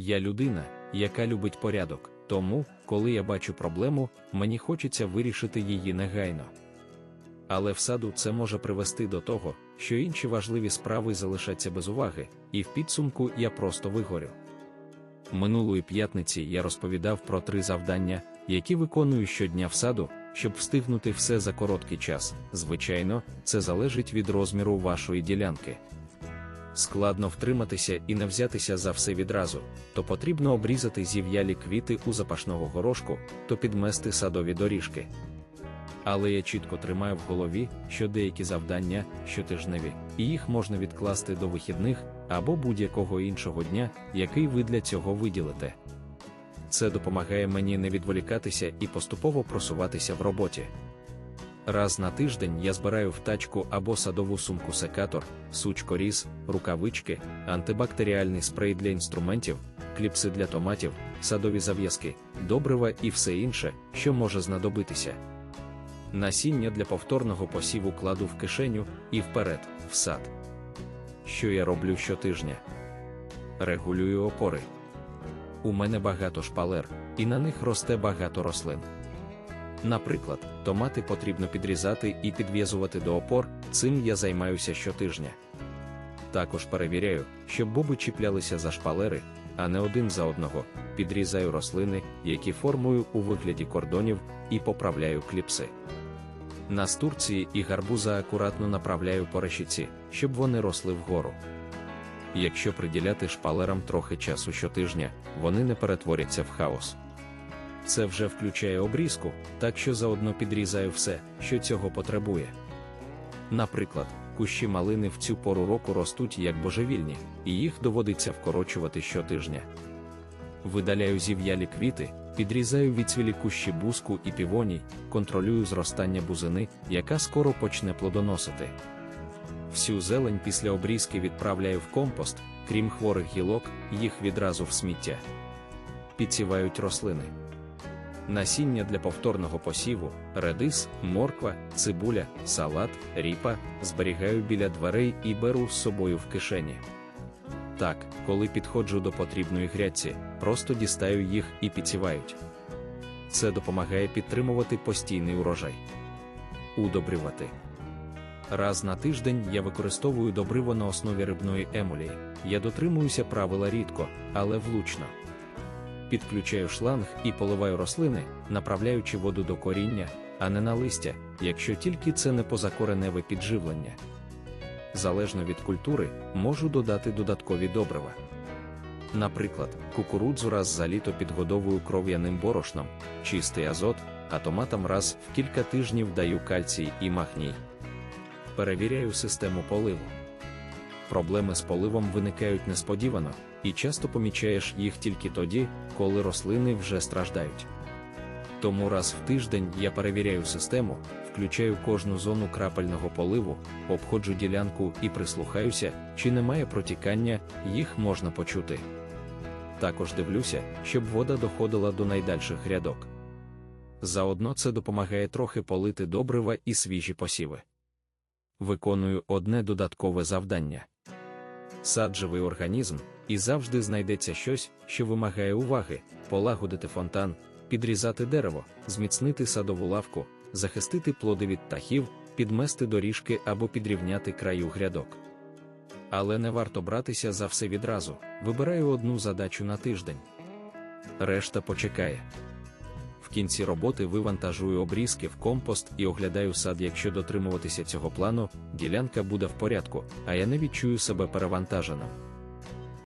Я людина, яка любить порядок, тому, коли я бачу проблему, мені хочеться вирішити її негайно. Але в саду це може привести до того, що інші важливі справи залишаться без уваги, і в підсумку я просто вигорю. Минулої п'ятниці я розповідав про три завдання, які виконую щодня в саду, щоб встигнути все за короткий час. Звичайно, це залежить від розміру вашої ділянки. Складно втриматися і не взятися за все відразу, то потрібно обрізати зів'ялі квіти у запашного горошку, то підмести садові доріжки. Але я чітко тримаю в голові, що деякі завдання щотижневі, і їх можна відкласти до вихідних або будь-якого іншого дня, який ви для цього виділите. Це допомагає мені не відволікатися і поступово просуватися в роботі. Раз на тиждень я збираю в тачку або садову сумку секатор, сучкоріз, рукавички, антибактеріальний спрей для інструментів, кліпси для томатів, садові зав'язки, добрива і все інше, що може знадобитися. Насіння для повторного посіву кладу в кишеню і вперед, в сад. Що я роблю щотижня? Регулюю опори. У мене багато шпалер, і на них росте багато рослин. Наприклад, томати потрібно підрізати і підв'язувати до опор, цим я займаюся щотижня. Також перевіряю, щоб боби чіплялися за шпалери, а не один за одного, підрізаю рослини, які формую у вигляді кордонів, і поправляю кліпси. Настурції і гарбуза акуратно направляю по решіці, щоб вони росли вгору. Якщо приділяти шпалерам трохи часу щотижня, вони не перетворяться в хаос. Це вже включає обрізку, так що заодно підрізаю все, що цього потребує. Наприклад, кущі малини в цю пору року ростуть як божевільні, і їх доводиться вкорочувати щотижня. Видаляю зів'ялі квіти, підрізаю відцвілі кущі буску і півоній, контролюю зростання бузини, яка скоро почне плодоносити. Всю зелень після обрізки відправляю в компост, крім хворих гілок, їх відразу в сміття. Підсівають рослини. Насіння для повторного посіву, редис, морква, цибуля, салат, ріпа зберігаю біля дверей і беру з собою в кишені. Так, коли підходжу до потрібної грядці, просто дістаю їх і підсівають. Це допомагає підтримувати постійний урожай. Удобрювати. Раз на тиждень я використовую добриво на основі рибної емулії. Я дотримуюся правила рідко, але влучно. Підключаю шланг і поливаю рослини, направляючи воду до коріння, а не на листя, якщо тільки це не позакореневе підживлення. Залежно від культури, можу додати додаткові добрива. Наприклад, кукурудзу раз за літо підгодовую кров'яним борошном, чистий азот, а томатам раз в кілька тижнів даю кальцій і магній. Перевіряю систему поливу. Проблеми з поливом виникають несподівано, і часто помічаєш їх тільки тоді, коли рослини вже страждають. Тому раз в тиждень я перевіряю систему, включаю кожну зону крапельного поливу, обходжу ділянку і прислухаюся, чи немає протікання, їх можна почути. Також дивлюся, щоб вода доходила до найдальших рядок. Заодно це допомагає трохи полити добрива і свіжі посіви. Виконую одне додаткове завдання. Сад живий організм, і завжди знайдеться щось, що вимагає уваги, полагодити фонтан, підрізати дерево, зміцнити садову лавку, захистити плоди від птахів, підмести доріжки або підрівняти краю грядок. Але не варто братися за все відразу, вибираю одну задачу на тиждень. Решта почекає. Кінці роботи вивантажую обрізки в компост і оглядаю сад. Якщо дотримуватися цього плану, ділянка буде в порядку, а я не відчую себе перевантаженим.